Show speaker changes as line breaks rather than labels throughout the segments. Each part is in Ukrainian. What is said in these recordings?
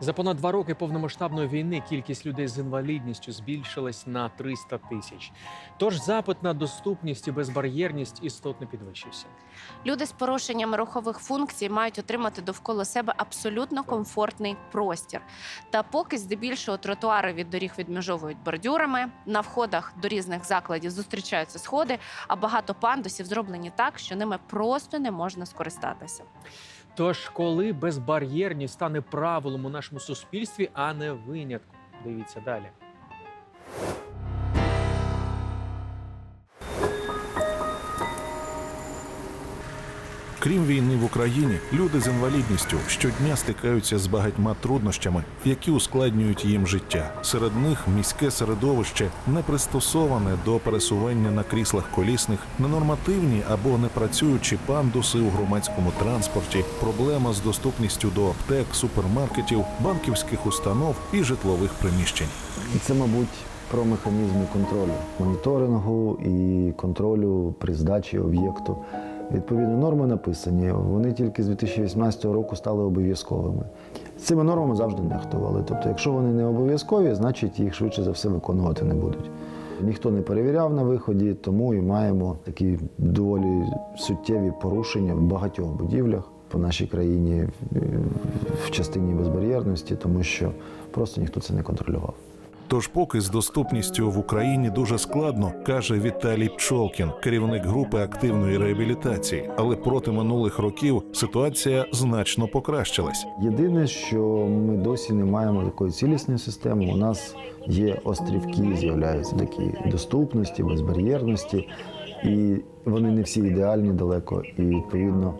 За понад два роки повномасштабної війни кількість людей з інвалідністю збільшилась на 300 тисяч. Тож запит на доступність і безбар'єрність істотно підвищився.
Люди з порушеннями рухових функцій мають отримати довкола себе абсолютно комфортний простір. Та поки здебільшого тротуари від доріг відмежовують бордюрами, на входах до різних закладів зустрічаються сходи, а багато пандусів зроблені так, що ними просто не можна скористатися.
Тож, коли безбар'єрність стане правилом у нашому суспільстві, а не винятком. Дивіться далі.
Крім війни в Україні, люди з інвалідністю щодня стикаються з багатьма труднощами, які ускладнюють їм життя. Серед них міське середовище не пристосоване до пересування на кріслах колісних, ненормативні або непрацюючі пандуси у громадському транспорті, проблема з доступністю до аптек, супермаркетів, банківських установ і житлових приміщень.
Це, мабуть, про механізми контролю, моніторингу і контролю при здачі об'єкту. Відповідно, норми написані, вони тільки з 2018 року стали обов'язковими. Цими нормами завжди нехтували. Тобто, якщо вони не обов'язкові, значить їх швидше за все виконувати не будуть. Ніхто не перевіряв на виході, тому і маємо такі доволі суттєві порушення в багатьох будівлях по нашій країні в частині безбар'єрності, тому що просто ніхто це не контролював.
Тож, поки з доступністю в Україні дуже складно, каже Віталій Пчолкін, керівник групи активної реабілітації. Але проти минулих років ситуація значно покращилась.
Єдине, що ми досі не маємо такої цілісної системи. У нас є острівки, з'являються такі доступності, безбар'єрності, і вони не всі ідеальні далеко. І відповідно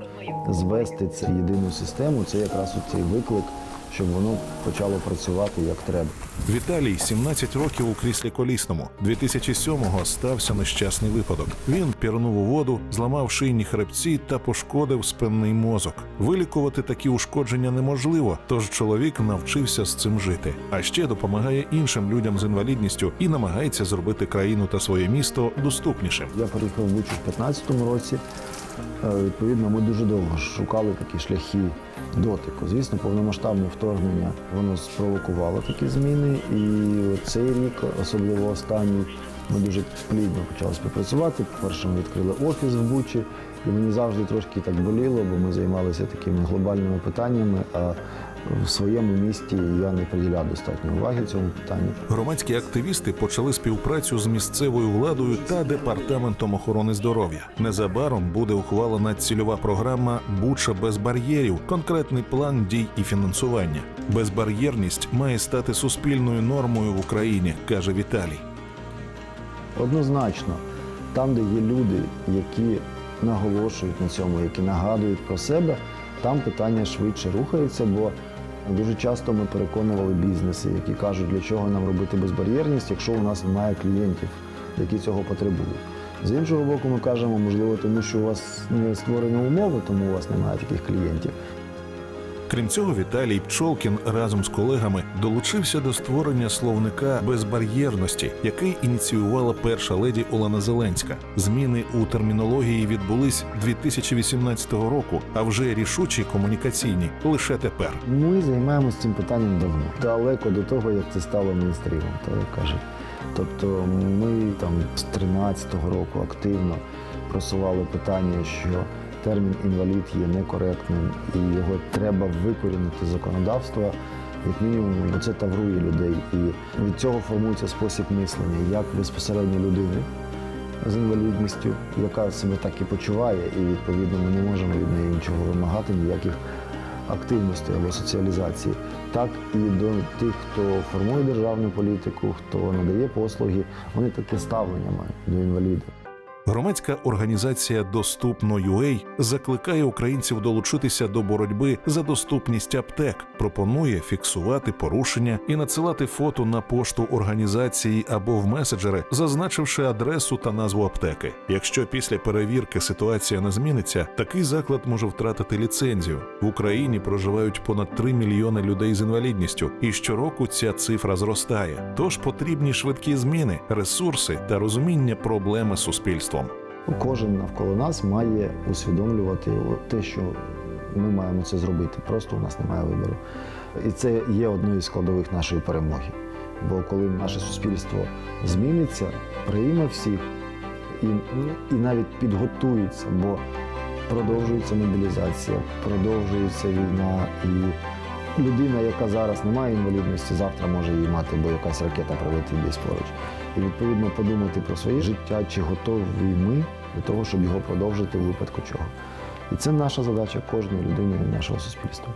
звести це єдину систему це якраз цей виклик, щоб воно почало працювати як треба.
Віталій 17 років у кріслі колісному. 2007-го стався нещасний випадок. Він пірнув у воду, зламав шийні хребці та пошкодив спинний мозок. Вилікувати такі ушкодження неможливо, тож чоловік навчився з цим жити. А ще допомагає іншим людям з інвалідністю і намагається зробити країну та своє місто доступнішим.
Я переїхав в Бучу в 2015 році. Е, Відповідно, ми дуже довго шукали такі шляхи дотику. Звісно, повномасштабне вторгнення воно спровокувало такі зміни. І цей рік, особливо останній, ми дуже плідно почали співпрацювати. По-перше, ми відкрили офіс в Бучі, і мені завжди трошки так боліло, бо ми займалися такими глобальними питаннями. А в своєму місті я не приділяв достатньо уваги цьому питанню.
Громадські активісти почали співпрацю з місцевою владою та департаментом охорони здоров'я. Незабаром буде ухвалена цільова програма Буча без бар'єрів, конкретний план дій і фінансування. Безбар'єрність має стати суспільною нормою в Україні, каже Віталій.
Однозначно, там, де є люди, які наголошують на цьому, які нагадують про себе, там питання швидше рухається, бо дуже часто ми переконували бізнеси, які кажуть, для чого нам робити безбар'єрність, якщо у нас немає клієнтів, які цього потребують. З іншого боку, ми кажемо, можливо, тому що у вас не створені умови, тому у вас немає таких клієнтів.
Крім цього, Віталій Пчолкін разом з колегами долучився до створення словника безбар'єрності, який ініціювала перша леді Олена Зеленська. Зміни у термінології відбулись 2018 року, а вже рішучі комунікаційні лише тепер.
Ми займаємося цим питанням давно, далеко до того, як це стало міністрівом, то як кажуть. Тобто ми там з 13-го року активно просували питання, що термін інвалід є некоректним і його треба викорінити з законодавства. Як мінімум, це таврує людей. І від цього формується спосіб мислення, як безпосередньо людини з інвалідністю, яка себе так і почуває, і відповідно ми не можемо від неї нічого вимагати, ніяких активності або соціалізації, так і до тих, хто формує державну політику, хто надає послуги, вони таке ставлення мають до інвалідів.
Громадська організація Доступно.UA закликає українців долучитися до боротьби за доступність аптек, пропонує фіксувати порушення і надсилати фото на пошту організації або в меседжери, зазначивши адресу та назву аптеки. Якщо після перевірки ситуація не зміниться, такий заклад може втратити ліцензію. В Україні проживають понад 3 мільйони людей з інвалідністю, і щороку ця цифра зростає. Тож потрібні швидкі зміни, ресурси та розуміння проблеми з суспільством.
Кожен навколо нас має усвідомлювати те, що ми маємо це зробити. Просто у нас немає вибору. І це є одною з складових нашої перемоги. Бо коли наше суспільство зміниться, прийме всіх і, і навіть підготується, бо продовжується мобілізація, продовжується війна, і людина, яка зараз не має інвалідності, завтра може її мати, бо якась ракета прилетить десь поруч. І відповідно подумати про своє життя, чи готові ми для того, щоб його продовжити в випадку чого. І це наша задача кожної людини і нашого суспільства.